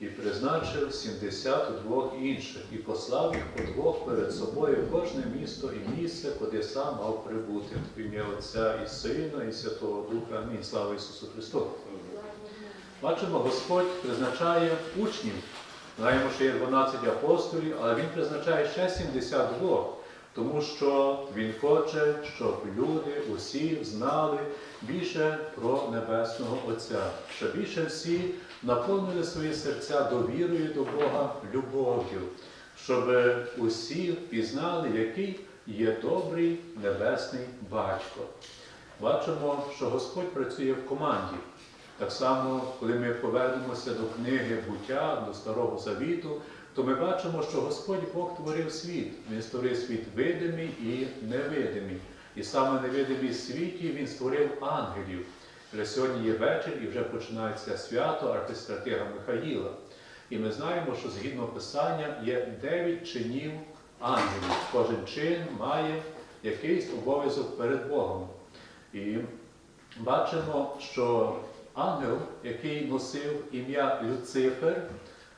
і призначив 72 інших, і послав їх по двох перед собою кожне місто і місце, куди сам мав прибути. В ім'я Отця і Сина, і Святого Духа. Амінь. Слава Ісусу Христу. Бачимо, Господь призначає учнів. Знаємо, що є 12 апостолів, але Він призначає ще 72, тому що Він хоче, щоб люди усі знали більше про Небесного Отця, щоб більше всі наповнили свої серця довірою до Бога, любов'ю, щоб усі пізнали, який є добрий небесний батько. Бачимо, що Господь працює в команді. Так само, коли ми повернемося до книги буття, до Старого Завіту, то ми бачимо, що Господь Бог творив світ. Він створив світ видимий і невидимий. І саме невидимій світі він створив ангелів. Вже сьогодні є вечір і вже починається свято архистратига Михаїла. І ми знаємо, що згідно Писання є дев'ять чинів ангелів. Кожен чин має якийсь обов'язок перед Богом. І бачимо, що ангел, який носив ім'я Люцифер,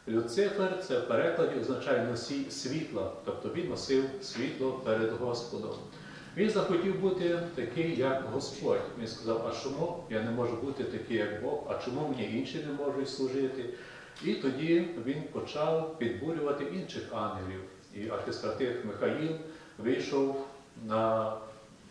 Люцифер це в перекладі означає носій світла, тобто він носив світло перед Господом. Він захотів бути такий, як Господь. Він сказав, а чому я не можу бути такий, як Бог, а чому мені інші не можуть служити? І тоді він почав підбурювати інших ангелів. І архистратих Михаїл вийшов на,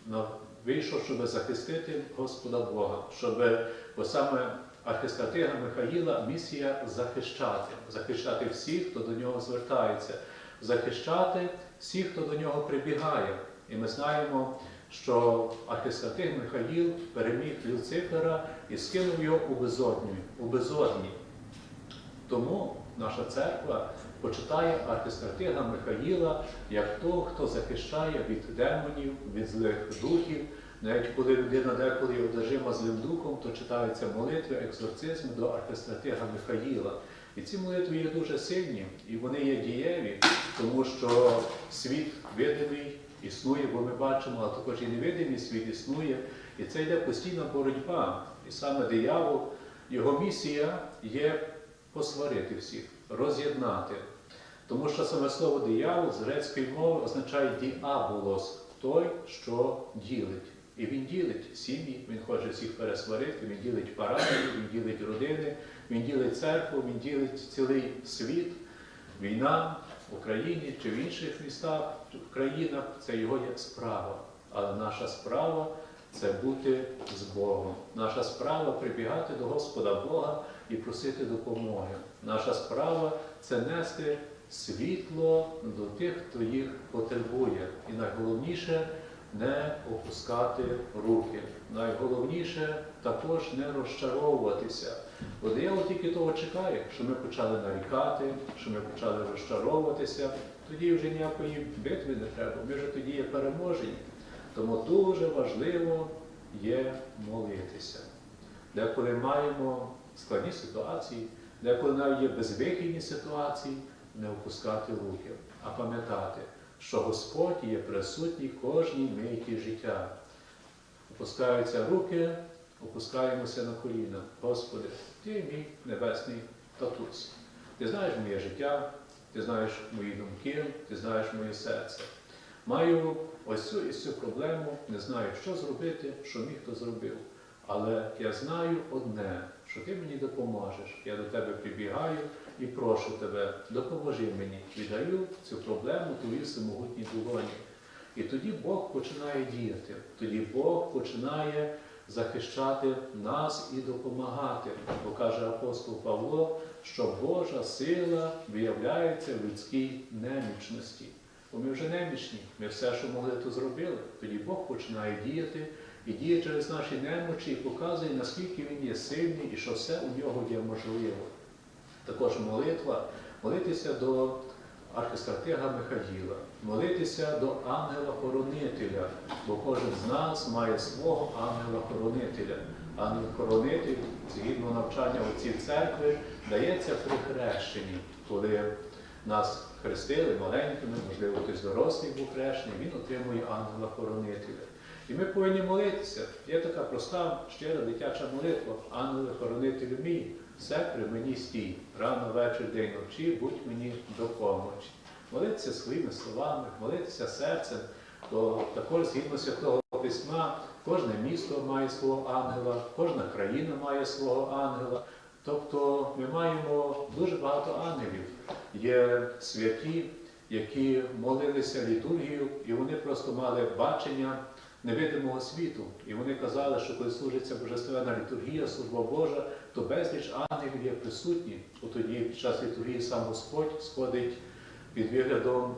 на вийшов, щоб захистити Господа Бога, щоб саме архистратига Михаїла місія захищати, захищати всіх, хто до нього звертається, захищати всіх, хто до нього прибігає. І ми знаємо, що архистратиг Михаїл переміг Люцифера і скинув його у безодню, у безодні. Тому наша церква почитає архистратига Михаїла як того, хто захищає від демонів, від злих духів. Навіть коли людина деколи одержима злим духом, то читаються молитви, екзорцизми до архистратига Михаїла. І ці молитви є дуже сильні, і вони є дієві, тому що світ видимий існує, бо ми бачимо, а також і невидимий світ існує. І це йде постійна боротьба. І саме диявол, його місія є посварити всіх, роз'єднати. Тому що саме слово диявол з грецької мови означає діаболос, той, що ділить. І він ділить сім'ї, він хоче всіх пересварити, він ділить парадії, він ділить родини, він ділить церкву, він ділить цілий світ. Війна в Україні чи в інших містах, в країнах це його є справа. Але наша справа це бути з Богом. Наша справа прибігати до Господа Бога і просити допомоги. Наша справа це нести світло до тих, хто їх потребує. І найголовніше не опускати руки. Найголовніше також не розчаровуватися. Бо диявол тільки того чекає, що ми почали нарікати, що ми почали розчаровуватися, тоді вже ніякої битви не треба, ми вже тоді є переможені. Тому дуже важливо є молитися. Деколи маємо складні ситуації, деколи навіть є безвихідні ситуації, не опускати руки, а пам'ятати, що Господь є присутній кожній миті життя. Опускаються руки, опускаємося на коліна. Господи, ти мій небесний татусь. Ти знаєш моє життя, ти знаєш мої думки, ти знаєш моє серце. Маю ось цю і цю проблему, не знаю, що зробити, що міг хто зробив. Але я знаю одне, що ти мені допоможеш. Я до тебе прибігаю і прошу тебе, допоможи мені. Віддаю цю проблему тобі всемогутній долоні. І тоді Бог починає діяти, тоді Бог починає захищати нас і допомагати. Бо каже апостол Павло, що Божа сила виявляється в людській немічності. Бо ми вже немічні, ми все, що могли, то зробили. Тоді Бог починає діяти і діє через наші немочі і показує, наскільки він є сильний і що все у нього є можливо. Також молитва, молитися до архистратига Михаїла, молитися до ангела-хоронителя, бо кожен з нас має свого ангела-хоронителя. Ангел-хоронитель, згідно навчання отців церкви, дається при хрещенні, коли нас хрестили маленькими, можливо, хтось дорослий був хрещений, він отримує ангела-хоронителя. І ми повинні молитися. Є така проста, щира дитяча молитва. Ангеле, хоронителю мій, все при мені стій. Рано, вечір, день, ночі, будь мені допомочі. Молитися своїми словами, молитися серцем, то також згідно святого письма, кожне місто має свого ангела, кожна країна має свого ангела. Тобто ми маємо дуже багато ангелів. Є святі, які молилися літургію, і вони просто мали бачення невидимого світу. І вони казали, що коли служиться божественна літургія, служба Божа, то безліч ангелів є присутні. От тоді під час літургії сам Господь сходить під виглядом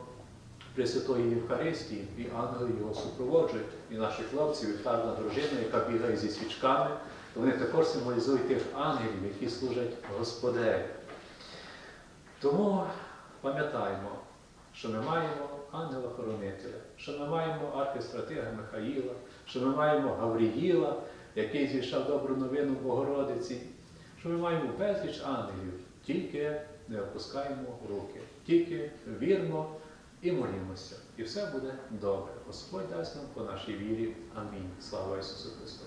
Пресвятої Євхаристії, і ангели його супроводжують. І наші хлопці, вівтарна дружина, яка бігає зі свічками, вони також символізують тих ангелів, які служать Господеві. Тому пам'ятаємо, що ми маємо ангела-хоронителя, що ми маємо архистратига Михаїла, що ми маємо Гавріїла, який зійшов добру новину Богородиці, що ми маємо безліч ангелів, тільки не опускаємо руки, тільки вірмо і молімося. І все буде добре. Господь дасть нам по нашій вірі. Амінь. Слава Ісусу Христу!